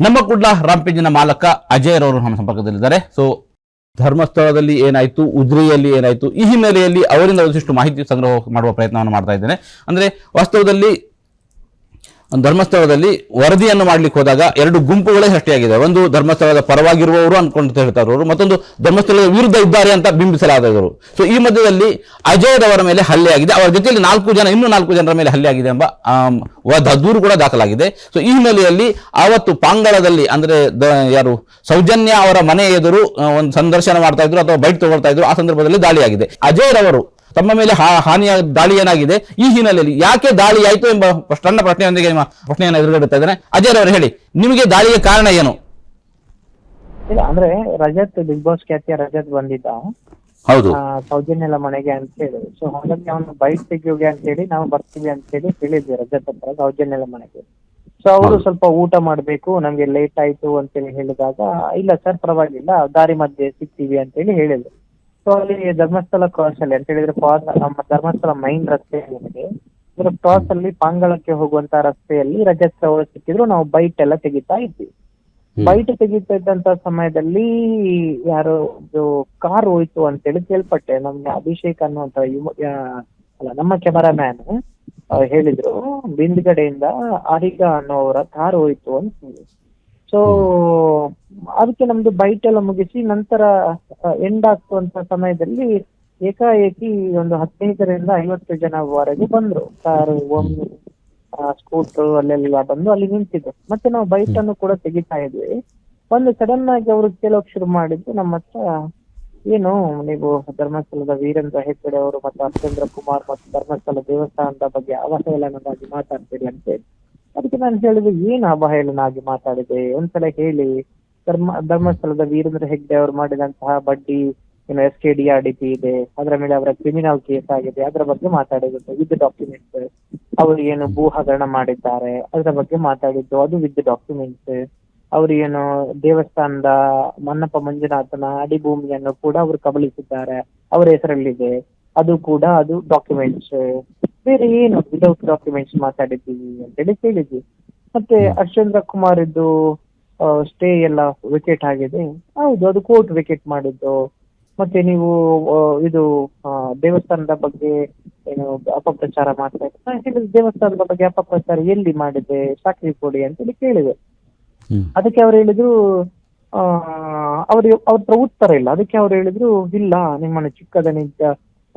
ನಮ್ಮ ಕುಡ್ಲ ರಾಂಪೇಜಿನ ಮಾಲಕ ಅಜಯ್ ರವರು ನಮ್ಮ ಸಂಪರ್ಕದಲ್ಲಿದ್ದಾರೆ. ಸೊ ಧರ್ಮಸ್ಥಳದಲ್ಲಿ ಏನಾಯ್ತು, ಉದ್ರಿಯಲ್ಲಿ ಏನಾಯ್ತು, ಈ ಹಿನ್ನೆಲೆಯಲ್ಲಿ ಅವರಿಂದ ಒಂದಿಷ್ಟು ಮಾಹಿತಿ ಸಂಗ್ರಹ ಮಾಡುವ ಪ್ರಯತ್ನವನ್ನು ಮಾಡ್ತಾ ಇದ್ದೇನೆ. ಅಂದ್ರೆ ವಾಸ್ತವದಲ್ಲಿ ಧರ್ಮಸ್ಥಳದಲ್ಲಿ ವರದಿಯನ್ನು ಮಾಡ್ಲಿಕ್ಕೆ ಹೋದಾಗ ಎರಡು ಗುಂಪುಗಳೇ ಸೃಷ್ಟಿಯಾಗಿದೆ. ಒಂದು ಧರ್ಮಸ್ಥಳದ ಪರವಾಗಿರುವವರು ಅನ್ಕೊಂಡು ಹೇಳ್ತಾರವರು ಮತ್ತೊಂದು ಧರ್ಮಸ್ಥಳದ ವಿರುದ್ಧ ಇದ್ದಾರೆ ಅಂತ ಬಿಂಬಿಸಲಾದವರು. ಸೊ ಈ ಮಧ್ಯದಲ್ಲಿ ಅಜಯದವರ ಮೇಲೆ ಹಲ್ಲೆ ಆಗಿದೆ. ಅವರ ಜೊತೆಯಲ್ಲಿ ನಾಲ್ಕು ಜನ, ಇನ್ನೂ ನಾಲ್ಕು ಜನರ ಮೇಲೆ ಹಲ್ಲೆ ಆಗಿದೆ ಎಂಬ ದೂರು ಕೂಡ ದಾಖಲಾಗಿದೆ. ಸೊ ಈ ಹಿನ್ನೆಲೆಯಲ್ಲಿ ಆವತ್ತು ಪಾಂಗಳದಲ್ಲಿ ಅಂದ್ರೆ ಯಾರು, ಸೌಜನ್ಯ ಅವರ ಮನೆ ಎದುರು ಒಂದು ಸಂದರ್ಶನ ಮಾಡ್ತಾ ಇದ್ರು ಅಥವಾ ಬೈಟ್ ತಗೊಳ್ತಾ ಇದ್ರು, ಆ ಸಂದರ್ಭದಲ್ಲಿ ದಾಳಿಯಾಗಿದೆ. ಅಜಯರವರು ತಮ್ಮ ಮೇಲೆ ಹಾನಿಯ ದಾಳಿ ಏನಾಗಿದೆ? ಈ ಹಿನ್ನೆಲೆಯಲ್ಲಿ ಯಾಕೆ ದಾಳಿ ಆಯಿತು ಎಂಬ ಸಣ್ಣ ಪ್ರಶ್ನೆಯೊಂದಿಗೆ ನಿಮ್ಮ ಪ್ರಶ್ನೆಯನ್ನು ಎದುರುಗಡುತ್ತಾ ಇದ್ದೇನೆ ಅಜಯ್ ಅವರು ಹೇಳಿ ನಿಮಗೆ ದಾಳಿಗೆ ಕಾರಣ ಏನು? ಇಲ್ಲ ಅಂದ್ರೆ ರಜತ್ ಬಿಗ್ ಬಾಸ್ ಖ್ಯಾತಿಯ ರಜತ್ ಬಂದಿದ್ದ. ಹೌದು. ಸೌಜನ್ಯಲ ಮನೆಗೆ ಅಂತ ಹೇಳಿ. ಸೊ ಹಾಗಾಗಿ ಅವನು ಬೈಕ್ ತೆಗಿಯೋಗೆ ಅಂತ ಹೇಳಿ ನಾವು ಬರ್ತೀವಿ ಅಂತ ಹೇಳಿ ಹೇಳಿದ್ವಿ ರಜತ್ ಹತ್ರ ಸೌಜನ್ಯಲ ಮನೆಗೆ. ಸೊ ಅವರು ಸ್ವಲ್ಪ ಊಟ ಮಾಡ್ಬೇಕು ನಮ್ಗೆ ಲೇಟ್ ಆಯ್ತು ಅಂತ ಹೇಳಿ ಹೇಳಿದಾಗ ಇಲ್ಲ ಸರ್ ಪರವಾಗಿಲ್ಲ ದಾರಿ ಮಧ್ಯೆ ಸಿಗ್ತೀವಿ ಅಂತ ಹೇಳಿ ಹೇಳಿದ್ರು. ಸೊ ಅಲ್ಲಿ ಧರ್ಮಸ್ಥಳ ಕ್ರಾಸ್ ಅಲ್ಲಿ ಅಂತ ಹೇಳಿದ್ರೆ ಪಾಸ್ ನಮ್ಮ ಧರ್ಮಸ್ಥಳ ಮೈನ್ ರಸ್ತೆ ಏನಿದೆ ಅದರ ಕ್ರಾಸ್ ಅಲ್ಲಿ ಪಾಂಗಳಕ್ಕೆ ಹೋಗುವಂತ ರಸ್ತೆಯಲ್ಲಿ ರಜತ್ ಅವರು ಸಿಕ್ಕಿದ್ರು ನಾವು ಬೈಟ್ ಎಲ್ಲ ತೆಗಿತಾ ಇದ್ವಿ. ಬೈಟ್ ತೆಗಿತಾ ಇದ್ದಂತ ಸಮಯದಲ್ಲಿ ಯಾರೋ ಒಂದು ಕಾರ್ ಹೋಯ್ತು ಅಂತ ಹೇಳಿ ಕೇಳ್ಪಟ್ಟೆ. ನಮ್ಗೆ ಅಭಿಷೇಕ್ ಅನ್ನುವಂತ ಯುವ ಅಲ್ಲ ನಮ್ಮ ಕ್ಯಾಮರಾಮ್ಯಾನ್ ಹೇಳಿದ್ರು ಬಿಂದ್ಗಡೆಯಿಂದ ಆರಿಗ ಅನ್ನೋವರ ಕಾರ್ ಹೋಯ್ತು ಅಂತ ಹೇಳಿ. ಸೊ ಅದಕ್ಕೆ ನಮ್ದು ಬೈಟ್ ಎಲ್ಲ ಮುಗಿಸಿ ನಂತರ ಎಂಡ್ ಆಗ್ತುವಂತ ಸಮಯದಲ್ಲಿ ಏಕಾಏಕಿ ಒಂದು ಹದಿನೈದರಿಂದ ಐವತ್ತು ಜನವರೆಗೆ ಬಂದ್ರು. ಕಾರು ಒಂದು ಸ್ಕೂಟರ್ ಅಲ್ಲೆಲ್ಲ ಬಂದು ಅಲ್ಲಿ ನಿಂತಿದ್ರು. ಮತ್ತೆ ನಾವು ಬೈಟ್ ಅನ್ನು ಕೂಡ ತೆಗಿತಾ ಇದ್ವಿ. ಒಂದು ಸಡನ್ ಆಗಿ ಅವರು ಕೇಳೋಕ್ ಶುರು ಮಾಡಿದ್ದು ನಮ್ಮ ಹತ್ರ ಏನು ನೀವು ಧರ್ಮಸ್ಥಳದ ವೀರೇಂದ್ರ ಹೆಗ್ಗಡೆ ಅವರು ಮತ್ತೆ ಅರ್ಚೇಂದ್ರ ಕುಮಾರ್ ಮತ್ತು ಧರ್ಮಸ್ಥಳ ದೇವಸ್ಥಾನದ ಬಗ್ಗೆ ಅವಹೇಳನವಾಗಿ ಮಾತಾಡ್ತೀರಿ ಅಂತ ಹೇಳಿ. ಅದಕ್ಕೆ ನಾನು ಹೇಳಿದೆ, ಏನು ಅವಹೇಳನಾಗಿ ಮಾತಾಡಿದೆ? ಒಂದ್ಸಲ ಹೇಳಿ. ಧರ್ಮ, ಧರ್ಮಸ್ಥಳದ ವೀರೇಂದ್ರ ಹೆಗ್ಡೆ ಅವರು ಮಾಡಿದಂತಹ ಬಡ್ಡಿ, ಏನು S K D R D P ಇದೆ. ಅದರ ಮೇಲೆ ಅವರ ಕ್ರಿಮಿನಲ್ ಕೇಸ್ ಆಗಿದೆ. ಅದರ ಬಗ್ಗೆ ಮಾತಾಡಿದ್ದು ವಿತ್ ಡಾಕ್ಯುಮೆಂಟ್ಸ್ ಅವರು ಏನು ಭೂ ಹಗರಣ ಮಾಡಿದ್ದಾರೆ. ಅದರ ಬಗ್ಗೆ ಮಾತಾಡಿದ್ದು ಅದು ವಿತ್ ಡಾಕ್ಯುಮೆಂಟ್ಸ್ ಅವರು ಏನು ದೇವಸ್ಥಾನದ ಮನ್ನಪ್ಪ ಮಂಜುನಾಥನ ಅಡಿ ಭೂಮಿಯನ್ನು ಕೂಡ ಅವರು ಕಬಳಿಸಿದ್ದಾರೆ. ಅವರ ಹೆಸರಲ್ಲಿದೆ. ಅದು ಕೂಡ ಅದು ಡಾಕ್ಯುಮೆಂಟ್ಸ್ ಬೇರೆ ಏನು ವಿದೌಟ್ ಡಾಕ್ಯುಮೆಂಟ್ಸ್ ಮಾತಾಡಿದ್ದೀವಿ ಅಂತೇಳಿ ಕೇಳಿದ್ವಿ. ಮತ್ತೆ ಅರ್ಷೇಂದ್ರ ಕುಮಾರ್ ಇದ್ದು ಸ್ಟೇ ಎಲ್ಲ ವಿಕೆಟ್ ಆಗಿದೆ. ಹೌದು ಅದು ಕೋರ್ಟ್ ವಿಕೆಟ್ ಮಾಡಿದ್ದು. ಮತ್ತೆ ನೀವು ಇದು ದೇವಸ್ಥಾನದ ಬಗ್ಗೆ ಏನು ಅಪಪ್ರಚಾರ ಮಾಡ್ತಾ ಇದ್ದಾರೆ? ನಾನು ಹೇಳಿದೆ ದೇವಸ್ಥಾನದ ಬಗ್ಗೆ ಅಪಪ್ರಚಾರ ಎಲ್ಲಿ ಮಾಡಿದೆ ಸಾಕ್ಷಿ ಕೊಡಿ ಅಂತೇಳಿ ಕೇಳಿದೆ. ಅದಕ್ಕೆ ಅವ್ರು ಹೇಳಿದ್ರು ಆ ಅವ್ರ ಅವ್ರ ಹತ್ರ ಉತ್ತರ ಇಲ್ಲ. ಅದಕ್ಕೆ ಅವ್ರು ಹೇಳಿದ್ರು ಇಲ್ಲ ನಿಮ್ಮನ್ನು ಚಿಕ್ಕದನಿ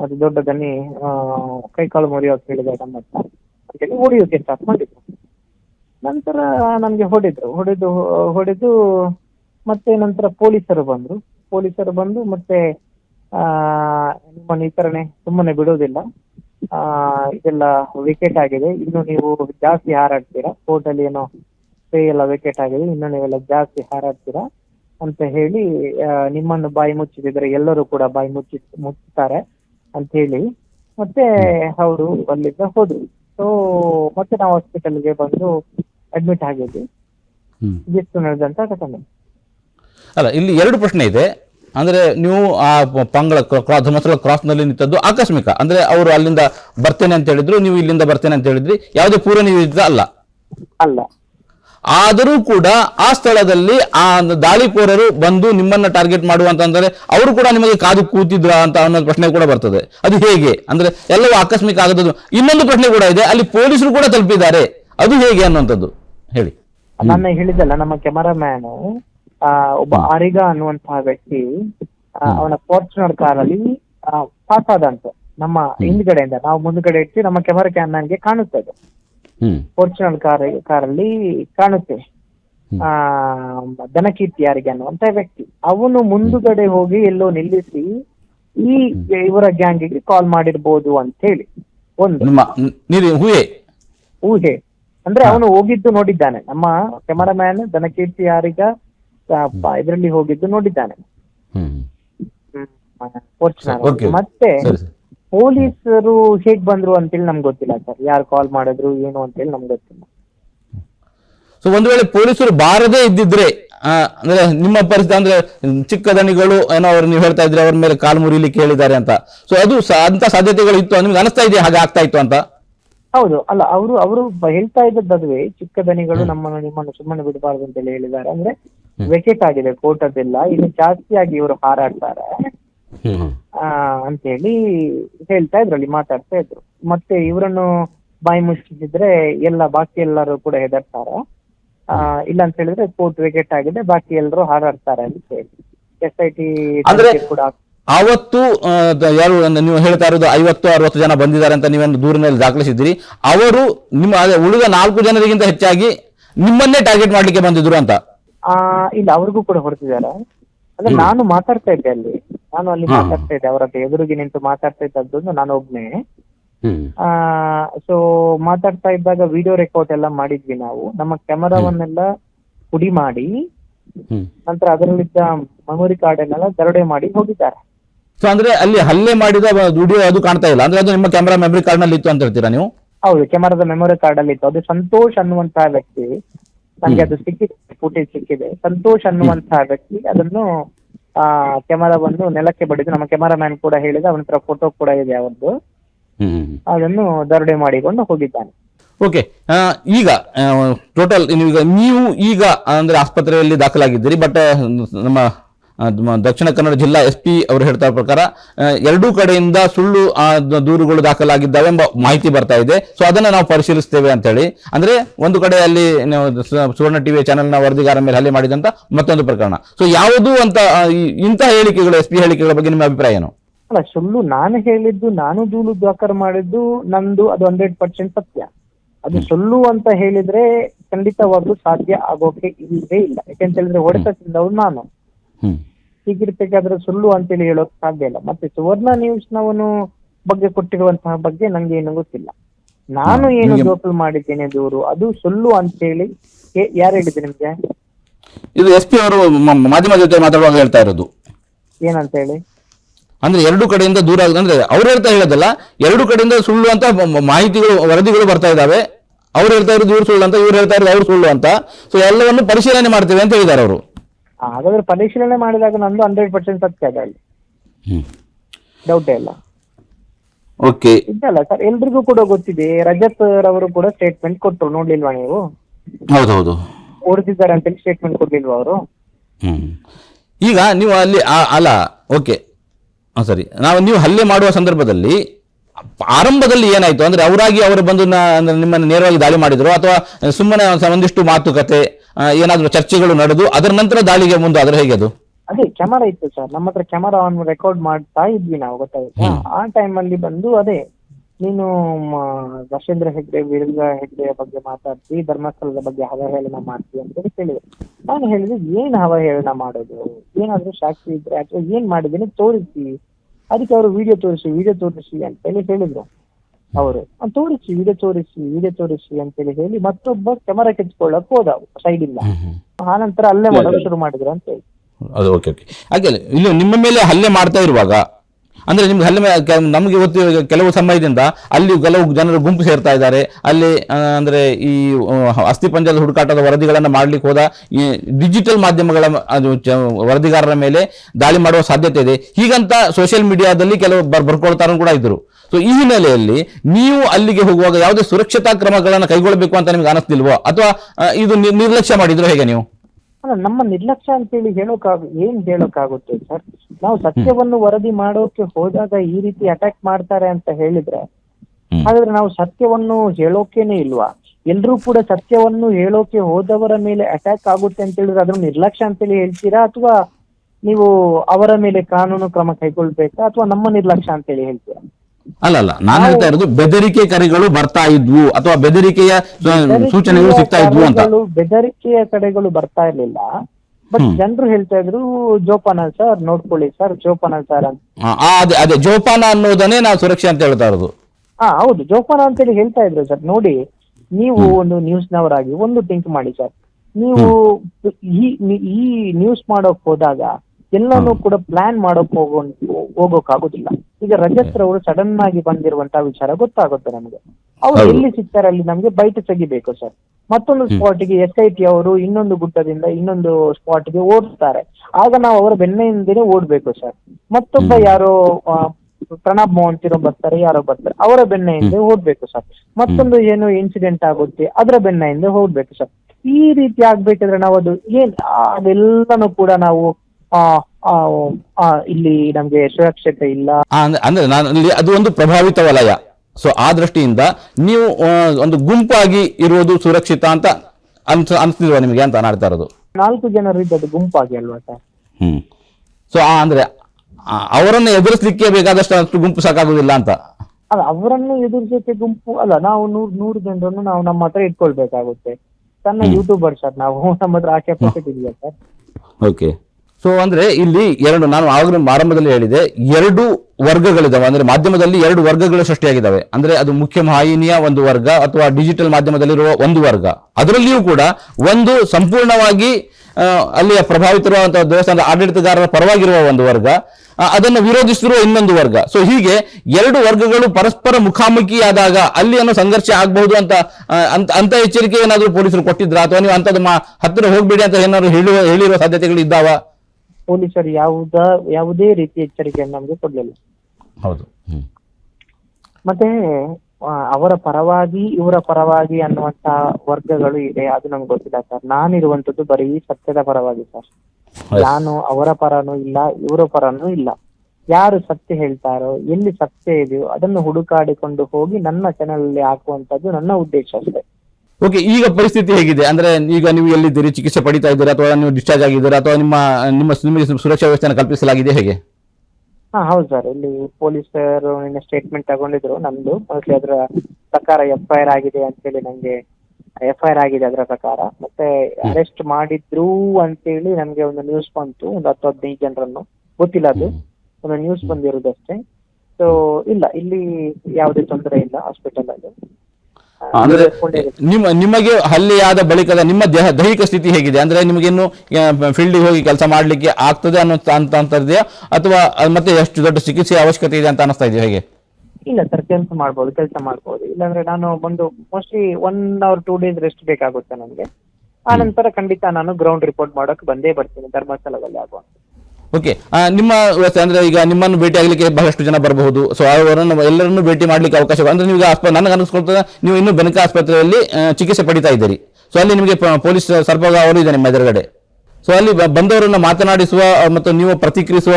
ಅದು ದೊಡ್ಡದನಿ ಆ, ಕೈಕಾಲು ಮುರಿಯೋಕೆ ಹೇಳಿದೆ ನಮ್ಮ ಹತ್ರ ಅಂತೇಳಿ ಹೊಡಿಯೋಕೆ ಸ್ಟಾರ್ಟ್ ಮಾಡಿದ್ರು. ನಂತರ ನಮ್ಗೆ ಹೊಡೆದ್ರು. ಹೊಡೆದು ಹೊಡೆದು ಮತ್ತೆ ನಂತರ ಪೊಲೀಸರು ಬಂದ್ರು. ಪೊಲೀಸರು ಬಂದು ಮತ್ತೆ, ಆ, ನಿಮ್ಮ ಈ ತರನೇ ಸುಮ್ಮನೆ ಬಿಡೋದಿಲ್ಲ. ಆ, ಇದೆಲ್ಲ ವಿಕೆಟ್ ಆಗಿದೆ. ಇನ್ನು ನೀವು ಜಾಸ್ತಿ ಹಾರಾಡ್ತೀರಾ? ಕೋರ್ಟ್ ಅಲ್ಲಿ ಏನೋ ಸ್ಟೇ ಎಲ್ಲ ವಿಕೆಟ್ ಆಗಿದೆ. ಇನ್ನು ನೀವೆಲ್ಲ ಜಾಸ್ತಿ ಹಾರಾಡ್ತೀರಾ? ಅಂತ ಹೇಳಿ ನಿಮ್ಮನ್ನು ಬಾಯಿ ಮುಚ್ಚಿದ್ರೆ ಎಲ್ಲರೂ ಕೂಡ ಬಾಯಿ ಮುಚ್ಚಿ, ಮುಚ್ಚುತ್ತಾರೆ. ಅಂತ ಹೇಳಿ. ಮತ್ತೆ ಅವರು ಅಲ್ಲಿಂದ ಹೋದ್ರು. ಸೊ ಮತ್ತೆ ನಾವು ಹಾಸ್ಪಿಟಲ್ಗೆ ಬಂದು ಅಡ್ಮಿಟ್ ಆಗಿದ್ವಿ. ಇದಿಷ್ಟು ನಡೆದಂತ ಘಟನೆ ಅಲ್ಲ ಇಲ್ಲಿ ಎರಡು ಪ್ರಶ್ನೆ ಇದೆ. ಅಂದ್ರೆ ನೀವು ಆ ಪಂಗಳ ಧರ್ಮಸ್ಥಳ ಕ್ರಾಸ್ನಲ್ಲಿ ನಿಂತದ್ದು ಆಕಸ್ಮಿಕ. ಅಂದ್ರೆ ಅವರು ಅಲ್ಲಿಂದ ಬರ್ತೇನೆ ಅಂತ ಹೇಳಿದ್ರು ನೀವು ಇಲ್ಲಿಂದ ಬರ್ತೇನೆ ಅಂತ ಹೇಳಿದ್ರಿ. ಯಾವುದೇ ಪೂರ್ವ ನಿಯೋಜಿತ ಅಲ್ಲ. ಅಲ್ಲ. ಆದರೂ ಕೂಡ ಆ ಸ್ಥಳದಲ್ಲಿ ಆ ದಾಳಿಕೋರರು ಬಂದು ನಿಮ್ಮನ್ನ ಟಾರ್ಗೆಟ್ ಮಾಡುವಂತಂದ್ರೆ ಅವರು ಕೂಡ ನಿಮಗೆ ಕಾದು ಕೂತಿದ್ರ ಅಂತ ಅನ್ನೋ ಪ್ರಶ್ನೆ ಕೂಡ ಬರ್ತದೆ. ಅದು ಹೇಗೆ? ಅಂದ್ರೆ ಎಲ್ಲವೂ ಆಕಸ್ಮಿಕ ಆಗದ್ದು ಇನ್ನೊಂದು ಪ್ರಶ್ನೆ ಕೂಡ ಇದೆ. ಅಲ್ಲಿ ಪೊಲೀಸರು ಕೂಡ ತಲುಪಿದ್ದಾರೆ. ಅದು ಹೇಗೆ ಅನ್ನುವಂಥದ್ದು? ಹೇಳಿ. ನನ್ನ ಹೇಳಿದಲ್ಲ ನಮ್ಮ ಕ್ಯಾಮರಾಮ್ಯಾನ್ ಆ ಒಬ್ಬ ಅರಿಗ ಅನ್ನುವಂತಹ ವ್ಯಕ್ತಿ ಅವನ ಫಾರ್ಚುನರ್ ಕಾರಲ್ಲಿ ಪಾಸ್ ಆದಂತೆ ನಮ್ಮ ಹಿಂದ್ಗಡೆಯಿಂದ. ನಾವು ಮುಂದ್ಗಡೆ ಇಟ್ಟು ನಮ್ಮ ಕ್ಯಾಮರಾ ಕ್ಯಾಮ್ರಾನ್ಗೆ ಕಾಣುತ್ತದೆ ಫಾರ್ಚುನರ್ ಕಾರ್ ಕಾರಲ್ಲಿ ಕಾಣುತ್ತೆ. ಆ ದನಕೀರ್ತಿ ಯಾರಿಗೆ ಅನ್ನುವಂತ ವ್ಯಕ್ತಿ. ಅವನು ಮುಂದುಗಡೆ ಹೋಗಿ ಎಲ್ಲೋ ನಿಲ್ಲಿಸಿ ಈ ಇವರ ಗ್ಯಾಂಗಿಗೆ ಕಾಲ್ ಮಾಡಿರ್ಬೋದು ಅಂತ ಹೇಳಿ ಒಂದು ಊಹೆ? ಊಹೆ. ಅಂದ್ರೆ ಅವನು ಹೋಗಿದ್ದು ನೋಡಿದ್ದಾನೆ. ನಮ್ಮ ಕ್ಯಾಮರಾಮ್ಯಾನ್ ದನಕೀರ್ತಿ ಯಾರಿಗ ಇದರಲ್ಲಿ ಹೋಗಿದ್ದು ನೋಡಿದ್ದಾನೆ. ಫಾರ್ಚುನರ್ ಮತ್ತೆ ಪೊಲೀಸರು ಹೇಗ್ ಬಂದ್ರು ಅಂತೇಳಿ ನಮ್ಗೆ ಗೊತ್ತಿಲ್ಲ ಸರ್. ಯಾರು ಕಾಲ್ ಮಾಡಿದ್ರು ಏನು ಅಂತೇಳಿ ನಮ್ಗೆ ಗೊತ್ತಿಲ್ಲ. ಸೊ ಒಂದು ವೇಳೆ ಪೊಲೀಸರು ಬಾರದೇ ಇದ್ದಿದ್ರೆ ಆ, ಅಂದ್ರೆ ನಿಮ್ಮ ಪರಿಸ್ಥಿತಿ ಅಂದ್ರೆ ಚಿಕ್ಕ ದಣಿಗಳು ಏನೋ ಅವ್ರು ನೀವು ಹೇಳ್ತಾ ಇದ್ರೆ ಅವ್ರ ಮೇಲೆ ಕಾಲು ಮುರಿಲಿಕ್ಕೆ ಹೇಳಿದ್ದಾರೆ ಅಂತ. ಸೊ ಅದು ಸ- ಅಂತ ಸಾಧ್ಯತೆಗಳು ಇತ್ತು ನಿಮ್ಗೆ ಅನಿಸ್ತಾ ಇದೆಯಾ? ಹಾಗೆ ಆಗ್ತಾ ಇತ್ತು ಅಂತ? ಹೌದು. ಅಲ್ಲ ಅವರು ಅವರು ಹೇಳ್ತಾ ಇದ್ದದ್ದು ಅದುವೇ ಚಿಕ್ಕ ದನಿಗಳು ನಮ್ಮನ್ನು ನಿಮ್ಮನ್ನು ಸುಮ್ಮನೆ ಬಿಡಬಾರ್ದು ಅಂತೇಳಿ ಹೇಳಿದ್ದಾರೆ. ಅಂದ್ರೆ ವೆಕೆಟ್ ಆಗಿದೆ ಕೋರ್ಟ್ ಅದೆಲ್ಲ ಇನ್ನು ಜಾಸ್ತಿಯಾಗಿ ಇವರು ಹಾರಾಡ್ತಾರೆ. ಅಂತೇಳಿ ಹೇಳ್ತಾ ಇದ್ರು ಅಲ್ಲಿ ಮಾತಾಡ್ತಾ ಇದ್ರು. ಮತ್ತೆ ಇವರನ್ನು ಬಾಯಿ ಮುಚ್ಚಿದ್ರೆ ಎಲ್ಲ ಬಾಕಿ ಎಲ್ಲರೂ ಕೂಡ ಹೆದರ್ತಾರೆ. ಇಲ್ಲ ಅಂತ ಹೇಳಿದ್ರೆ ಕೋರ್ಟ್ ವಿಕೆಟ್ ಆಗಿದೆ ಬಾಕಿ ಎಲ್ಲರೂ ಹಾರಾಡ್ತಾರೆ ಅಂತ ಹೇಳಿ. ಎಸ್ ಐ ಟಿ ಕೂಡ ಅವತ್ತು ಯಾರು ನೀವು ಹೇಳ್ತಾ ಇರೋದು ಐವತ್ತು ಅರವತ್ತು ಜನ ಬಂದಿದ್ದಾರೆ ಅಂತ ನೀವೇನು ದೂರಿನಲ್ಲಿ ದಾಖಲಿಸಿದ್ದೀರಿ. ಅವರು ನಿಮ್ಮ ಉಳಿದ ನಾಲ್ಕು ಜನರಿಗಿಂತ ಹೆಚ್ಚಾಗಿ ನಿಮ್ಮನ್ನೇ ಟಾರ್ಗೆಟ್ ಮಾಡ್ಲಿಕ್ಕೆ ಬಂದಿದ್ರು ಅಂತ. ಇಲ್ಲ ಅವ್ರಿಗೂ ಕೂಡ ಹೊರಟಿದ್ದಾರೆ ಅಂದ್ರೆ ನಾನು ಮಾತಾಡ್ತಾ ಇದ್ದೆ ಅಲ್ಲಿ. ನಾನು ಅಲ್ಲಿ. ಮಾತಾಡ್ತಾ ಇದ್ದೆ ಅವರ ಹತ್ರ ಎದುರಿಗೆ ನಿಂತು ಮಾತಾಡ್ತಾ ಇದ್ದದ್ದು ನಾನು ಒಬ್ನೇ. ಆ ಸೊ ಮಾತಾಡ್ತಾ ಇದ್ದಾಗ ವಿಡಿಯೋ ರೆಕಾರ್ಡ್ ಎಲ್ಲ ಮಾಡಿದ್ವಿ ನಾವು. ನಮ್ಮ ಕ್ಯಾಮರಾವನ್ನೆಲ್ಲ ಪುಡಿ ಮಾಡಿ ನಂತರ ಅದರಲ್ಲಿದ್ದ ಮೆಮೊರಿ ಕಾರ್ಡ್ ಎಲ್ಲ ದರೋಡೆ ಮಾಡಿ ಹೋಗಿದ್ದಾರೆ ಸೊ ಅಂದ್ರೆ ಅಲ್ಲಿ ಹಲ್ಲೆ ಮಾಡಿದ ವಿಡಿಯೋ ಅದು ಕಾಣ್ತಾ ಇಲ್ಲ. ಅಂದ್ರೆ ಅದು ನಿಮ್ಮ ಕ್ಯಾಮರಾ ಮೆಮೊರಿ ಕಾರ್ಡ್ನಲ್ಲಿ ಇತ್ತು ಅಂತ ಹೇಳ್ತೀರಾ ನೀವು? ಹೌದು ಕ್ಯಾಮರಾದ ಮೆಮೊರಿ ಕಾರ್ಡ್ ಅಲ್ಲಿ ಇತ್ತು. ಅದು ಸಂತೋಷ್ ಅನ್ನುವಂತಹ ವ್ಯಕ್ತಿ ನನಗೆ ಅದು ಸಿಕ್ಕಿದೆ ಫುಟೇಜ್ ಸಿಕ್ಕಿದೆ. ಸಂತೋಷ್ ಅನ್ನುವಂತಹ ವ್ಯಕ್ತಿ ಅದನ್ನು ಆ ಬಂದು ನೆಲಕ್ಕೆ ಬಡಿದು ನಮ್ಮ ಕ್ಯಾಮರಾ ಮ್ಯಾನ್ ಕೂಡ ಹೇಳಿದ ಅವನ ಹತ್ರ ಫೋಟೋ ಕೂಡ ಇದೆ ಅವರದ್ದು ಹ್ಮ್ ಅದನ್ನು ದರೋಡೆ ಮಾಡಿಕೊಂಡು ಹೋಗಿದ್ದಾನೆ. ಓಕೆ ಈಗ ಟೋಟಲ್ ಈಗ ನೀವು ಈಗ ಅಂದ್ರೆ ಆಸ್ಪತ್ರೆಯಲ್ಲಿ ದಾಖಲಾಗಿದ್ದೀರಿ ಬಟ್ ನಮ್ಮ ದಕ್ಷಿಣ ಕನ್ನಡ ಜಿಲ್ಲಾ ಎಸ್ ಪಿ ಅವರು ಹೇಳ್ತಾ ಪ್ರಕಾರ ಎರಡೂ ಕಡೆಯಿಂದ ಸುಳ್ಳು ಆ, ದೂರುಗಳು ದಾಖಲಾಗಿದ್ದಾವೆ ಎಂಬ ಮಾಹಿತಿ ಬರ್ತಾ ಇದೆ. ಸೊ ಅದನ್ನ ನಾವು ಪರಿಶೀಲಿಸ್ತೇವೆ ಅಂತ ಹೇಳಿ ಅಂದ್ರೆ ಒಂದು ಕಡೆ ಅಲ್ಲಿ ಸುವರ್ಣ ಟಿವಿ ಚಾನೆಲ್ನ ವರದಿಗಾರ ಮೇಲೆ ಹಲ್ಲೆ ಮಾಡಿದಂತ ಮತ್ತೊಂದು ಪ್ರಕರಣ. ಸೊ ಯಾವುದು ಅಂತ ಇಂತಹ ಹೇಳಿಕೆಗಳು ಎಸ್ ಪಿ ಹೇಳಿಕೆಗಳ ಬಗ್ಗೆ ನಿಮ್ಮ ಅಭಿಪ್ರಾಯ ಏನು? ಅಲ್ಲ ಸುಳ್ಳು ನಾನು ಹೇಳಿದ್ದು ನಾನು ದೂಳು ದಾಖಲು ಮಾಡಿದ್ದು ನಂದು ಅದು ಹಂಡ್ರೆಡ್ ಪರ್ಸೆಂಟ್ ಸತ್ಯ. ಅದು ಸುಳ್ಳು ಅಂತ ಹೇಳಿದ್ರೆ ಖಂಡಿತವಾಗ್ಲೂ ಸಾಧ್ಯ ಆಗೋಕೆ ಇಲ್ಲವೇ ಇಲ್ಲ. ಯಾಕೆಂತ ಹೇಳಿದ್ರೆ ಹೊಡೆತ ತಿಂದವ್ರು ನಾನು. ಹ್ಮ್. ಹೀಗಿರ್ಬೇಕಾದ್ರೆ ಸುಳ್ಳು ಅಂತೇಳಿ ಹೇಳೋಕ್ ಸಾಧ್ಯ ಇಲ್ಲ. ಮತ್ತೆ ಸುವರ್ಣ ನ್ಯೂಸ್ ನವನು ಬಗ್ಗೆ ಕೊಟ್ಟಿರುವಂತಹ ಬಗ್ಗೆ ನಂಗೆ ಏನು ಗೊತ್ತಿಲ್ಲ. ನಾನು ಏನು ದಾಖಲು ಮಾಡಿದ್ದೇನೆ ದೂರು ಅದು ಸುಳ್ಳು ಅಂತೇಳಿ ಯಾರು ಹೇಳಿದ್ರು ನಿಮ್ಗೆ? ಇದು ಎಸ್ ಪಿ ಅವರು ಮ- ಮಾಧ್ಯಮ ಜೊತೆ ಮಾತಾಡುವಾಗ ಹೇಳ್ತಾ ಇರೋದು. ಏನಂತ ಹೇಳಿ? ಅಂದ್ರೆ ಎರಡು ಕಡೆಯಿಂದ ದೂರ ಆಗ- ಅಂದ್ರೆ ಅವ್ರು ಹೇಳ್ತಾ ಹೇಳೋದಲ್ಲ ಎರಡು ಕಡೆಯಿಂದ ಸುಳ್ಳು ಅಂತ ಮ- ಮ- ಮಾಹಿತಿಗಳು ವರದಿಗಳು ಬರ್ತಾ ಇದಾವೆ. ಅವ್ರು ಹೇಳ್ತಾ ಇರೋದು ಇವ್ರು ಸುಳ್ಳು ಅಂತ ಇವ್ರು ಹೇಳ್ತಾ ಇರೋದು ಅವ್ರು ಸುಳ್ಳು ಅಂತ. ಸೊ ಎಲ್ಲವನ್ನು ಪರಿಶೀಲನೆ ಮಾಡ್ತೇವೆ ಅಂತ ಹೇಳಿದ್ದಾರೆ ಅವರು. ಹಾಗಾದ್ರೆ ಪರಿಶೀಲನೆ ಮಾಡಿದಾಗ ನಂದು ಹಂಡ್ರೆಡ್ ಪರ್ಸೆಂಟ್ ಸತ್ಯ ಅದ ಅಲ್ಲಿ. ಡೌಟ್ ಇಲ್ಲ. ಓಕೆ ಇದಲ್ಲ ಸರ್ ಎಲ್ರಿಗೂ ಕೂಡ ಗೊತ್ತಿದೆ ರಜತ್ ರವರು ಕೂಡ ಸ್ಟೇಟ್ಮೆಂಟ್ ಕೊಟ್ಟರು ನೋಡ್ಲಿಲ್ವಾ ನೀವು? ಹೌದು ಹೌದು ಓಡಿಸಿದ್ದಾರೆ ಅಂತೇಳಿ ಸ್ಟೇಟ್ಮೆಂಟ್ ಕೊಡ್ಲಿಲ್ವಾ ಅವರು? ಹ್ಮ್. ಈಗ ನೀವು ಅಲ್ಲಿ ಆ- ಅಲ್ಲ ಓಕೆ ಹಾಂ ಸರಿ. ನಾವು ನೀವು ಹಲ್ಲೆ ಮಾಡುವ ಸಂದರ್ಭದಲ್ಲಿ ಆರಂಭದಲ್ಲಿ ಏನಾಯ್ತು? ಅಂದ್ರೆ ಅವರಾಗಿ ಅವರು ಬಂದು ನ- ಅಂದ್ರೆ ನಿಮ್ಮನ್ನು ನೇರವಾಗಿ ದಾಳಿ ಮಾಡಿದ್ರು ಅಥವಾ ಸುಮ್ಮನೆ ಒಂದ್- ಒಂದಿಷ್ಟು ಮಾತುಕತೆ ಏನಾದ್ರೂ ಚರ್ಚೆಗಳು ನಡೆದು ಅದರ ನಂತರ ದಾಳಿಗೆ ಮುಂದಾದ್ರೆ ಹೇಗೆ ಅದು? ಅದೇ ಕ್ಯಾಮರಾ ಇತ್ತು ಸರ್. ನಮ್ಮ ಹತ್ರ ಕ್ಯಾಮರಾ ಆನ್ ರೆಕಾರ್ಡ್ ಮಾಡ್ತಾ ಇದ್ವಿ ನಾವು ಗೊತ್ತಾಯ್ತಾ? ಆ ಟೈಮ್ ಅಲ್ಲಿ ಬಂದು ಅದೇ ನೀನು ಮ, ಹೆಗ್ಡೆ ವೀರೇಂದ್ರ ಹೆಗ್ಡೆ ಬಗ್ಗೆ ಮಾತಾಡ್ತಿ ಧರ್ಮಸ್ಥಳದ ಬಗ್ಗೆ ಅವಹೇಳನ ಮಾಡ್ತಿ ಅಂತೇಳಿ ಕೇಳಿದೆ. ನಾನು ಹೇಳಿದೆ ಏನ್ ಅವಹೇಳನ ಮಾಡೋದು? ಏನಾದ್ರೂ ಸಾಕ್ಷಿ ಇದ್ರೆ ಅಥವಾ ಏನ್ ಮಾಡಿದ್ದೀನಿ ತೋರಿಸಿ ಅದಕ್ಕೆ ಅವರು ವಿಡಿಯೋ ತೋರಿಸಿ ವಿಡಿಯೋ ತೋರಿಸಿ ಅಂತೇಳಿ ಹೇಳಿದ್ರು. ಅವರು. "ಆ, ತೋರಿಸಿ ವಿಡಿಯೋ ತೋರಿಸಿ ವಿಡಿಯೋ ತೋರಿಸಿ ಅಂತೇಳಿ ಹೇಳಿ ಮತ್ತೊಬ್ಬ ಕ್ಯಾಮರಾ ಕೆಚ್ಕೊಳ್ಳಕ್ ಹೋದ ಸೈಡ್ ಇಲ್ಲ ಆ ನಂತರ ಅಲ್ಲೇ ಮಾಡೋಕೆ ಶುರು ಮಾಡಿದ್ರು ಅಂತ ಹೇಳಿ. ಅದು ಓಕೆ ಓಕೆ ಹಾಗೆ ಇಲ್ಲಿ ನಿಮ್ಮ ಮೇಲೆ ಹಲ್ಲೆ ಮಾಡ್ತಾ ಇರುವಾಗ ಅಂದ್ರೆ ನಿಮ್ಗೆ ಅಲ್ಲಿ ನಮ್ಗೆ ಗೊತ್ತು ಕೆಲವು ಸಮಯದಿಂದ ಅಲ್ಲಿ ಕೆಲವು ಜನರು ಗುಂಪು ಸೇರ್ತಾ ಇದ್ದಾರೆ. ಅಲ್ಲಿ ಅಂದ್ರೆ ಈ ಅಸ್ಥಿ ಪಂಜರದ ಹುಡುಕಾಟದ ವರದಿಗಳನ್ನು ಮಾಡ್ಲಿಕ್ಕೆ ಹೋದ ಈ ಡಿಜಿಟಲ್ ಮಾಧ್ಯಮಗಳ ವರದಿಗಾರರ ಮೇಲೆ ದಾಳಿ ಮಾಡುವ ಸಾಧ್ಯತೆ ಇದೆ. ಹೀಗಂತ ಸೋಷಿಯಲ್ ಮೀಡಿಯಾದಲ್ಲಿ ಕೆಲವು ಬರ್ ಬರ್ಕೊಳ್ತಾರ ಕೂಡ ಇದ್ರು. ಸೊ ಈ ಹಿನ್ನೆಲೆಯಲ್ಲಿ ನೀವು ಅಲ್ಲಿಗೆ ಹೋಗುವಾಗ ಯಾವುದೇ ಸುರಕ್ಷತಾ ಕ್ರಮಗಳನ್ನು ಕೈಗೊಳ್ಳಬೇಕು ಅಂತ ನಿಮ್ಗೆ ಅನಿಸ್ತಿಲ್ವೋ? ಅಥವಾ ಇದು ನಿರ್- ನಿರ್ಲಕ್ಷ್ಯ ಮಾಡಿದ್ರು ಹೇಗೆ ನೀವು? ಅಲ್ಲ ನಮ್ಮ ನಿರ್ಲಕ್ಷ್ಯ ಅಂತೇಳಿ ಹೇಳೋಕ್ ಏನ್ ಹೇಳೋಕ್ಕಾಗುತ್ತೆ ಸರ್? ನಾವು ಸತ್ಯವನ್ನು ವರದಿ ಮಾಡೋಕೆ ಹೋದಾಗ ಈ ರೀತಿ ಅಟ್ಯಾಕ್ ಮಾಡ್ತಾರೆ ಅಂತ ಹೇಳಿದ್ರೆ ಹಾಗಾದ್ರೆ ನಾವು ಸತ್ಯವನ್ನು ಹೇಳೋಕೆನೆ ಇಲ್ವಾ? ಎಲ್ರೂ ಕೂಡ ಸತ್ಯವನ್ನು ಹೇಳೋಕೆ ಹೋದವರ ಮೇಲೆ ಅಟ್ಯಾಕ್ ಆಗುತ್ತೆ ಅಂತ ಹೇಳಿದ್ರೆ ಅದನ್ನು ನಿರ್ಲಕ್ಷ್ಯ ಅಂತೇಳಿ ಹೇಳ್ತೀರಾ? ಅಥವಾ ನೀವು ಅವರ ಮೇಲೆ ಕಾನೂನು ಕ್ರಮ ಕೈಗೊಳ್ಬೇಕಾ? ಅಥವಾ ನಮ್ಮ ನಿರ್ಲಕ್ಷ್ಯ ಅಂತೇಳಿ ಹೇಳ್ತೀರಾ? ಅಲ್ಲ ಅಲ್ಲ ನಾನು ಹೇಳ್ತಾ ಇರೋದು ಬೆದರಿಕೆ ಕರೆಗಳು ಬರ್ತಾ ಇದ್ವು ಅಥವಾ ಬೆದರಿಕೆಯ ಸೂಚನೆಗಳು ಸಿಗ್ತಾ ಇದ್ವು ಅಂತ. ಬೆದರಿಕೆಯ ಕಡೆಗಳು ಬರ್ತಾ ಇರ್ಲಿಲ್ಲ. ಬಟ್ ಜನರು ಹೇಳ್ತಾ ಇದ್ರು ಜೋಪಾನ ಸರ್ ನೋಡ್ಕೊಳ್ಳಿ ಸರ್ ಜೋಪಾನ ಸರ್ ಅಂತ. ಅದೇ ಅದೇ ಜೋಪಾನ ಅನ್ನೋದನ್ನೇ ನಾವು ಸುರಕ್ಷೆ ಅಂತ ಹೇಳ್ತಾ ಇರೋದು. ಹಾ ಹೌದು ಜೋಪಾನ ಅಂತ ಹೇಳಿ ಹೇಳ್ತಾ ಇದ್ರು ಸರ್ ನೋಡಿ ನೀವು ಒಂದು ನ್ಯೂಸ್ ನವರಾಗಿ ಒಂದು ಥಿಂಕ್ ಮಾಡಿ ಸರ್ ನೀವು ಈ ಈ ನ್ಯೂಸ್ ಮಾಡೋಕ್ ಹೋದಾಗ ಎಲ್ಲಾನು ಕೂಡ ಪ್ಲಾನ್ ಮಾಡೋಕ್ ಹೋಗೋ ಹೋಗೋಕ್ಕಾಗೋದಿಲ್ಲ. ಈಗ ರಜತ್ ರವರು ಸಡನ್ ಆಗಿ ಬಂದಿರುವಂತ ವಿಚಾರ ಗೊತ್ತಾಗುತ್ತೆ ನಮಗೆ. ಅವ್ರು ಹೌದು. ಎಲ್ಲಿ ಸಿಗ್ತಾರೆ ಅಲ್ಲಿ ನಮ್ಗೆ ಬೈಟ್ ತೆಗಿಬೇಕು ಸರ್ ಮತ್ತೊಂದು ಸ್ಪಾಟ್ಗೆ ಎಸ್ ಐ ಟಿ ಅವರು ಇನ್ನೊಂದು ಗುಡ್ಡದಿಂದ ಇನ್ನೊಂದು ಸ್ಪಾಟ್ಗೆ ಓಡಿಸ್ತಾರೆ ಆಗ ನಾವು ಅವರ ಬೆನ್ನೆಯಿಂದನೇ ಓಡ್ಬೇಕು ಸರ್ ಮತ್ತೊಬ್ಬ ಯಾರೋ ಪ್ರಣಬ್ ಮೋಹಂತಿರೋ ಬರ್ತಾರೆ ಯಾರೋ ಬರ್ತಾರೆ ಅವರ ಬೆನ್ನ ಹಿಂದೆ ಓಡ್ಬೇಕು ಸರ್ ಮತ್ತೊಂದು ಏನು ಇನ್ಸಿಡೆಂಟ್ ಆಗುತ್ತೆ ಅದರ ಬೆನ್ನ ಹಿಂದೆ ಹೋಗ್ಬೇಕು ಸರ್ ಈ ರೀತಿ ಆಗ್ಬೇಕಾದ್ರೆ ನಾವು ಅದು ಏನ್ ಅದೆಲ್ಲನೂ ಕೂಡ ನಾವು ಇಲ್ಲಿ ನಮ್ಗೆ ಸುರಕ್ಷತೆ ಇಲ್ಲ. ಅಂದ್ರೆ- ನಾನು ಅದು ಒಂದು ಪ್ರಭಾವಿತ ವಲಯ. ಸೊ ಆ ದೃಷ್ಟಿಯಿಂದ ನೀವು ಒಂದು ಗುಂಪಾಗಿ ಇರುವುದು ಸುರಕ್ಷಿತ ಅಂತ ಅನ್ಸ ಅನ್ಸ್ತಿಲ್ವಾ ನಿಮಗೆ ಅಂತ ನಾಡ್ತಾ ಇರೋದು? ನಾಲ್ಕು ಜನರು ಇದ್ದದ್ದು ಗುಂಪಾಗಿ ಅಲ್ವಾ ಸರ್? ಹ್ಮ್. ಸೊ ಅಂದ್ರೆ ಅವರನ್ನು ಎದುರಿಸಲಿಕ್ಕೆ ಬೇಕಾದಷ್ಟು ಅಷ್ಟು ಗುಂಪು ಸಾಕಾಗುದಿಲ್ಲ ಅಂತ? ಅಲ್ಲ ಅವರನ್ನು ಎದುರಿಸಕ್ಕೆ ಗುಂಪು ಅಲ್ಲ ನಾವು ನೂರ್ ನೂರು ಜನರನ್ನು ನಾವು ನಮ್ಮ ಹತ್ರ ಇಟ್ಕೊಳ್ಬೇಕಾಗುತ್ತೆ. ಸಣ್ಣ ಯೂಟ್ಯೂಬರ್ ಸರ್ ನಾವು ನಮ್ಮ ಹತ್ರ ಆ ಕೆಪಾಸಿಟಿ ಇದೆಯಾ ಸರ್. ಓಕೆ ಸೊ ಅಂದ್ರೆ ಇಲ್ಲಿ ಎರಡು ನಾನು ಆವಾಗಲೇ ಆರಂಭದಲ್ಲಿ ಹೇಳಿದೆ, ಎರಡು ವರ್ಗಗಳಿದಾವೆ. ಅಂದ್ರೆ ಮಾಧ್ಯಮದಲ್ಲಿ ಎರಡು ವರ್ಗಗಳು ಸೃಷ್ಟಿಯಾಗಿದ್ದಾವೆ ಅಂದ್ರೆ ಅದು ಮುಖ್ಯ ವಾಹಿನಿಯ ಒಂದು ವರ್ಗ ಅಥವಾ ಡಿಜಿಟಲ್ ಮಾಧ್ಯಮದಲ್ಲಿರುವ ಒಂದು ವರ್ಗ. ಅದರಲ್ಲಿಯೂ ಕೂಡ ಒಂದು ಸಂಪೂರ್ಣವಾಗಿ ಅಲ್ಲಿಯ ಪ್ರಭಾವಿತರುವಂತಹ ದೇವಸ್ಥಾನದ ಆಡಳಿತಗಾರರ ಪರವಾಗಿರುವ ಒಂದು ವರ್ಗ ಅದನ್ನು ವಿರೋಧಿಸಿರುವ ಇನ್ನೊಂದು ವರ್ಗ. ಸೊ ಹೀಗೆ ಎರಡು ವರ್ಗಗಳು ಪರಸ್ಪರ ಮುಖಾಮುಖಿಯಾದಾಗ ಅಲ್ಲಿ ಏನೋ ಸಂಘರ್ಷ ಆಗಬಹುದು ಅಂತ ಅಂತ ಎಚ್ಚರಿಕೆ ಏನಾದರೂ ಪೊಲೀಸರು ಕೊಟ್ಟಿದ್ರ? ಅಥವಾ ನೀವು ಅಂತದ್ದು ಮಾ, ಹತ್ತಿರ ಹೋಗ್ಬೇಡಿ ಅಂತ ಏನಾದ್ರು ಹೇಳುವ, ಹೇಳಿರುವ ಸಾಧ್ಯತೆಗಳು ಇದ್ದಾವ? ಪೊಲೀಸರು ಯಾವುದ ಯಾವುದೇ ರೀತಿ ಎಚ್ಚರಿಕೆಯನ್ನು ನಮಗೆ ಕೊಡಲಿಲ್ಲ. ಹೌದು. ಮತ್ತೆ ಆ, ಅವರ ಪರವಾಗಿ ಇವರ ಪರವಾಗಿ ಅನ್ನುವಂತ ವರ್ಗಗಳು ಇದೆ ಅದು ನಮ್ಗೆ ಗೊತ್ತಿಲ್ಲ ಸರ್. ನಾನಿರುವಂತದ್ದು ಬರೀ ಸತ್ಯದ ಪರವಾಗಿ ಸರ್. ನಾನು ಅವರ ಪರನೂ ಇಲ್ಲ ಇವರ ಪರನೂ ಇಲ್ಲ. ಯಾರು ಸತ್ಯ ಹೇಳ್ತಾರೋ ಎಲ್ಲಿ ಸತ್ಯ ಇದೆಯೋ ಅದನ್ನು ಹುಡುಕಾಡಿಕೊಂಡು ಹೋಗಿ ನನ್ನ ಚಾನೆಲ್ ಅಲ್ಲಿ ಹಾಕುವಂತದ್ದು ನನ್ನ ಉದ್ದೇಶ ಅಷ್ಟೇ. ಓಕೆ ಈಗ ಪರಿಸ್ಥಿತಿ ಹೇಗಿದೆ? ಅಂದ್ರೆ ಈಗ ನೀವು ಎಲ್ಲಿದ್ದೀರಿ? ಚಿಕಿತ್ಸೆ ಪಡಿತಾ ಇದ್ದೀರಾ? ಅಥವಾ ನೀವು ಡಿಸ್ಚಾರ್ಜ್ ಆಗಿದ್ದೀರಾ? ಅಥವಾ ನಿಮ್ಮ ನಿಮ್ಮ ನಿಮಗೆ ಸುರಕ್ಷಾ ವ್ಯವಸ್ಥೆಯನ್ನು ಕಲ್ಪಿಸಲಾಗಿದೆ ಹೇಗೆ? ಹಾ ಹೌದು ಸರ್. ಇಲ್ಲಿ ಪೊಲೀಸರು ನಿನ್ನೆ ಸ್ಟೇಟ್ಮೆಂಟ್ ತಗೊಂಡಿದ್ರು ನಮ್ದು. ಮೋಸ್ಟ್ಲಿ ಅದರ ಪ್ರಕಾರ ಎಫ್ ಐ ಆರ್ ಆಗಿದೆ ಅಂತೇಳಿ ನಂಗೆ ಎಫ್ ಐ ಆರ್ ಆಗಿದೆ ಅದರ ಪ್ರಕಾರ. ಮತ್ತೆ ಅರೆಸ್ಟ್ ಮಾಡಿದ್ರು ಅಂತೇಳಿ ನಮ್ಗೆ ಒಂದು ನ್ಯೂಸ್ ಬಂತು. ಒಂದು ಹತ್ತು ಹದಿನೈದು ಜನರನ್ನು. ಗೊತ್ತಿಲ್ಲ ಅದು. ಒಂದು ನ್ಯೂಸ್ ಬಂದಿರೋದಷ್ಟೇ. ಸೊ ಇಲ್ಲ ಇಲ್ಲಿ ಯಾವುದೇ ತೊಂದರೆ ಇಲ್ಲ ಹಾಸ್ಪಿಟಲ್ ಅಲ್ಲಿ. ಅಂದ್ರೆ. ನಿಮ್ಮ ನಿಮಗೆ ಹಲ್ಲೆಯಾದ ಬಳಿಕದ ನಿಮ್ಮ ದೇಹ ದೈಹಿಕ ಸ್ಥಿತಿ ಹೇಗಿದೆ? ಅಂದ್ರೆ ನಿಮಗೆ ಇನ್ನು ಫೀಲ್ಡಿಗೆ ಹೋಗಿ ಕೆಲಸ ಮಾಡ್ಲಿಕ್ಕೆ ಆಗ್ತದೆ ಅನ್ನೋ ಅಂತ ಅಂತ ಇದೆಯಾ? ಅಥವಾ ಮತ್ತೆ ಎಷ್ಟು ದೊಡ್ಡ ಚಿಕಿತ್ಸೆ ಅವಶ್ಯಕತೆ ಇದೆ ಅಂತ ಅನಿಸ್ತಾ ಇದೆಯಾ ಹೇಗೆ? ಇಲ್ಲ ಸರ್ ಕೆಲಸ ಮಾಡ್ಬೋದು ಕೆಲಸ ಮಾಡ್ಬೋದು. ಇಲ್ಲಾಂದ್ರೆ ನಾನು ಬಂದು mostly one hour two days rest ಬೇಕಾಗುತ್ತೆ ನನಗೆ. ಆ ನಂತರ ಖಂಡಿತ ನಾನು ಗ್ರೌಂಡ್ ರಿಪೋರ್ಟ್ ಮಾಡೋಕೆ ಬಂದೇ ಬರ್ತೀನಿ ಧರ್ಮಸ್ಥಳದಲ್ಲಿ ಆಗುವ ಓಕೆ ನಿಮ್ಮ ವ್ಯವಸ್ಥೆ, ಅಂದ್ರೆ ಈಗ ನಿಮ್ಮನ್ನು ಭೇಟಿ ಆಗಲಿಕ್ಕೆ ಬಹಳಷ್ಟು ಜನ ಬರಬಹುದು. ಸೊ ಅವರನ್ನು ಎಲ್ಲರನ್ನು ಭೇಟಿ ಮಾಡ್ಲಿಕ್ಕೆ ಅವಕಾಶ ಅಂದ್ರೆ ನೀವು ಆಸ್ಪ, ನನಗೆ ಅನಿಸ್ಕೊಳ್ತದೆ, ನೀವು ಇನ್ನೂ ಬೆನಕ ಆಸ್ಪತ್ರೆಯಲ್ಲಿ ಚಿಕಿತ್ಸೆ ಪಡಿತಾ ಇದ್ದೀರಿ. ಸೊ ಅಲ್ಲಿ ನಿಮಗೆ ಪೊಲೀಸ್ ಸರ್ಪಗ ಅವರು ಇದೆ ನಿಮ್ಮ ಎದುರುಗಡೆ. ಸೊ ಅಲ್ಲಿ ಬಂದವರನ್ನ ಮಾತನಾಡಿಸುವ, ಮತ್ತು ನೀವು ಪ್ರತಿಕ್ರಿಯಿಸುವ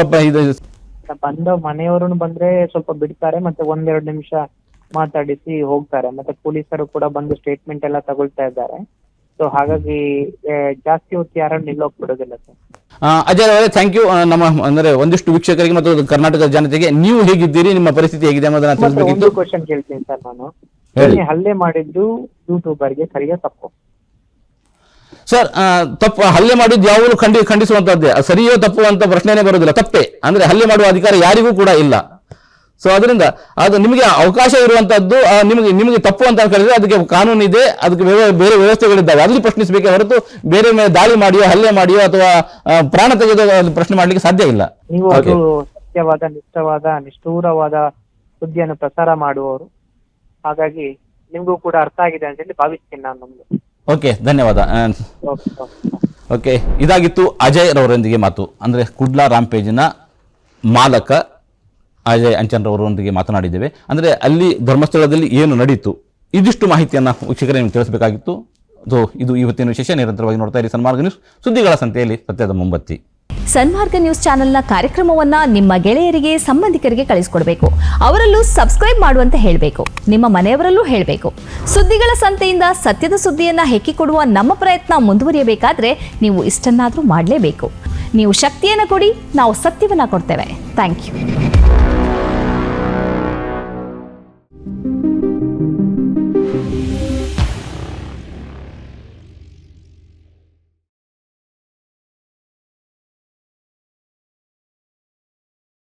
ಬಂದ ಮನೆಯವರನ್ನು ಬಂದ್ರೆ ಸ್ವಲ್ಪ ಬಿಡ್ತಾರೆ, ಮತ್ತೆ ಒಂದೆರಡು ನಿಮಿಷ ಮಾತಾಡಿಸಿ ಹೋಗ್ತಾರೆ. ಮತ್ತೆ ಪೊಲೀಸರು ಕೂಡ ಬಂದು ಸ್ಟೇಟ್ಮೆಂಟ್ ಎಲ್ಲ ತಗೊಳ್ತಾ ಇದ್ದಾರೆ. ಸೊ ಹಾಗಾಗಿ ಜಾಸ್ತಿ ಹೊತ್ತು ಯಾರನ್ನು ನಿಲ್ಲೋಕ್ ಬಿಡೋದಿಲ್ಲ ಸರ್. ಅಜಯ್ ಅವರೇ ಥ್ಯಾಂಕ್ ಯು ನಮ್ಮ ಅಂದ್ರೆ ಒಂದಿಷ್ಟು ವೀಕ್ಷಕರಿಗೆ ಮತ್ತು ಕರ್ನಾಟಕದ ಜನತೆಗೆ ನೀವು ಹೇಗಿದ್ದೀರಿ ನಿಮ್ಮ ಪರಿಸ್ಥಿತಿ ಹೇಗಿದೆ ಅನ್ನೋದನ್ನ ಮತ್ತೆ ತಿಳಿಸಬೇಕಿತ್ತು. ಒಂದು ಕ್ವಶನ್ ಕೇಳ್ತೀನಿ ಸರ್ ನಾನು. ಹೇಳಿ. ನಿನ್ನೆ ಹಲ್ಲೆ ಮಾಡಿದ್ದು ಯೂಟ್ಯೂಬರ್ಗೆ ಸರಿಯ ತಪ್ಪು? ಸರ್ ಆ, ತಪ್ಪು ಹಲ್ಲೆ ಮಾಡಿದ್ದು ಯಾವಾಗಲೂ ಖಂಡಿ ಖಂಡಿಸುವಂತದ್ದೇ ಅದು ಸರಿಯೋ ತಪ್ಪು ಅಂತ ಪ್ರಶ್ನೆನೇ ಬರೋದಿಲ್ಲ ತಪ್ಪೇ. ಅಂದ್ರೆ ಹಲ್ಲೆ ಮಾಡುವ ಅಧಿಕಾರ ಯಾರಿಗೂ ಕೂಡ ಇಲ್ಲ. ಸೊ ಅದರಿಂದ ಅದು ನಿಮಗೆ ಅವಕಾಶ ಇರುವಂತದ್ದು ನಿಮಗೆ ನಿಮಗೆ ತಪ್ಪು ಅಂತ ಹೇಳಿದ್ರೆ ಅದಕ್ಕೆ ಕಾನೂನು ಇದೆ ಅದಕ್ಕೆ ಬೇರೆ ಬೇರೆ ವ್ಯವಸ್ಥೆಗಳಿದ್ದಾವೆ. ಅಲ್ಲಿ ಪ್ರಶ್ನಿಸಬೇಕೆ ಹೊರತು ಬೇರೆ ಮೇಲೆ ದಾಳಿ ಮಾಡಿಯೋ ಹಲ್ಲೆ ಮಾಡಿಯೋ ಅಥವಾ ಪ್ರಾಣ ತೆಗೆದು ಪ್ರಶ್ನೆ ಮಾಡ್ಲಿಕ್ಕೆ ಸಾಧ್ಯ ಇಲ್ಲ. ನೀವು ಅದು ಸತ್ಯವಾದ ನಿಷ್ಠವಾದ ನಿಷ್ಠೂರವಾದ ಸುದ್ದಿಯನ್ನು ಪ್ರಸಾರ ಮಾಡುವವರು. ಹಾಗಾಗಿ ನಿಮಗೂ ಕೂಡ ಅರ್ಥ ಆಗಿದೆ ಅಂತ ಹೇಳಿ ಭಾವಿಸ್ತೀನಿ ನಾನು ನಮ್ದು ಓಕೆ ಧನ್ಯವಾದ. ಆ, ಓಕೆ ಓಕೆ. ಓಕೆ ಇದಾಗಿತ್ತು ಅಜಯ್ ರವರೊಂದಿಗೆ ಮಾತು. ಅಂದ್ರೆ ಕುಡ್ಲಾ ರಾಮ್ ಪೇಜಿನ ಮಾಲಕ ಅಜಯ್ ಅಂಚನ್ರವರೊಂದಿಗೆ ಮಾತನಾಡಿದ್ದೇವೆ. ಅಂದರೆ ಅಲ್ಲಿ ಧರ್ಮಸ್ಥಳದಲ್ಲಿ ಏನು ನಡೀತು? ಇದಿಷ್ಟು ಮಾಹಿತಿಯನ್ನು ವೀಕ್ಷಕರ ನಿಮಗೆ ತಿಳಿಸಬೇಕಾಗಿತ್ತು. ಸೊ, ಇದು ಇವತ್ತಿನ ವಿಶೇಷ. ನಿರಂತರವಾಗಿ ನೋಡ್ತಾ ಇರಿ ಸನ್ಮಾರ್ಗ ನ್ಯೂಸ್. ಸುದ್ದಿಗಳ ಸಂತೆಯಲ್ಲಿ ಸತ್ಯದ ಮುಂಬತ್ತಿ. ಸನ್ಮಾರ್ಗ ನ್ಯೂಸ್ ಚಾನೆಲ್ನ ಕಾರ್ಯಕ್ರಮವನ್ನ ನಿಮ್ಮ ಗೆಳೆಯರಿಗೆ, ಸಂಬಂಧಿಕರಿಗೆ ಕಳಿಸಿಕೊಡಬೇಕು. ಅವರಲ್ಲೂ ಸಬ್ಸ್ಕ್ರೈಬ್ ಮಾಡುವಂತೆ ಹೇಳಬೇಕು. ನಿಮ್ಮ ಮನೆಯವರಲ್ಲೂ ಹೇಳಬೇಕು. ಸುದ್ದಿಗಳ ಸಂತೆಯಿಂದ ಸತ್ಯದ ಸುದ್ದಿಯನ್ನು ಹೆಕ್ಕಿಕೊಡುವ ನಮ್ಮ ಪ್ರಯತ್ನ ಮುಂದುವರಿಯಬೇಕಾದ್ರೆ ನೀವು ಇಷ್ಟನ್ನಾದರೂ ಮಾಡಲೇಬೇಕು. ನೀವು ಶಕ್ತಿಯನ್ನು ಕೊಡಿ, ನಾವು ಸತ್ಯವನ್ನು ಕೊಡ್ತೇವೆ. Thank you